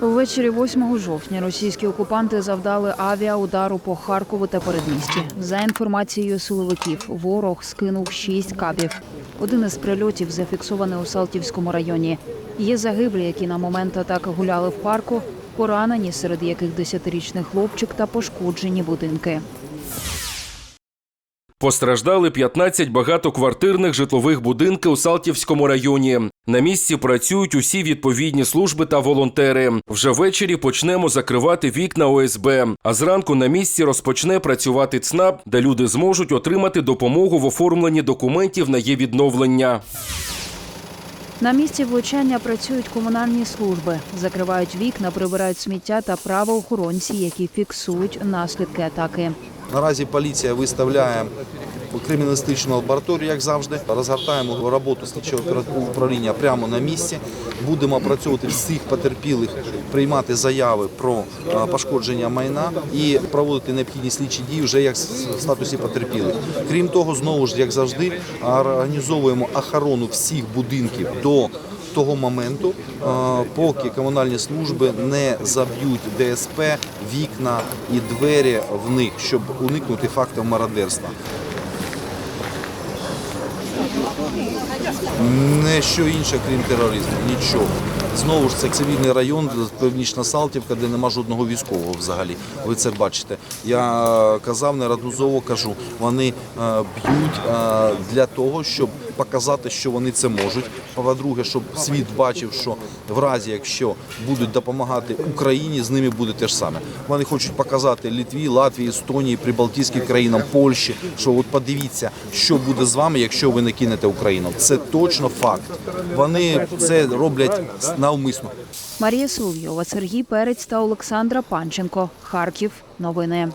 Ввечері 8 жовтня російські окупанти завдали авіаудару по Харкову та передмісті. За інформацією силовиків, ворог скинув шість кабів. Один із прильотів зафіксований у Салтівському районі. Є загиблі, які на момент атаки гуляли в парку, поранені, серед яких десятирічний хлопчик та пошкоджені будинки. Постраждали 15 багатоквартирних житлових будинків у Салтівському районі. На місці працюють усі відповідні служби та волонтери. Вже ввечері почнемо закривати вікна ОСБ. А зранку на місці розпочне працювати ЦНАП, де люди зможуть отримати допомогу в оформленні документів на її відновлення. На місці влучання працюють комунальні служби, закривають вікна, прибирають сміття та правоохоронці, які фіксують наслідки атаки. Наразі поліція виставляє криміналістичну лабораторію, як завжди. Розгортаємо роботу слідчого управління прямо на місці. Будемо опрацьовувати всіх потерпілих, приймати заяви про е, пошкодження майна і проводити необхідні слідчі дії вже як в статусі потерпілих. Крім того, знову ж як завжди, організовуємо охорону всіх будинків до того моменту, е, поки комунальні служби не заб'ють ДСП, вікна і двері в них, щоб уникнути фактів мародерства. Не що інше, крім тероризму, нічого. Знову ж це цивільний район, північна Салтівка, де нема жодного військового взагалі. Ви це бачите. Я казав неодноразово кажу, вони е, б'ють е, для того, щоб показати, що вони це можуть. По-друге, щоб світ бачив, що в разі, якщо будуть допомагати Україні, з ними буде те ж саме. Вони хочуть показати Літві, Латвії, Естонії, Прибалтійським країнам, Польщі, що от подивіться, що буде з вами, якщо ви не кинете Україну. Це точно факт. Вони це роблять навмисно. Марія Соловйова, Сергій Перець та Олександра Панченко. Харків. Новини.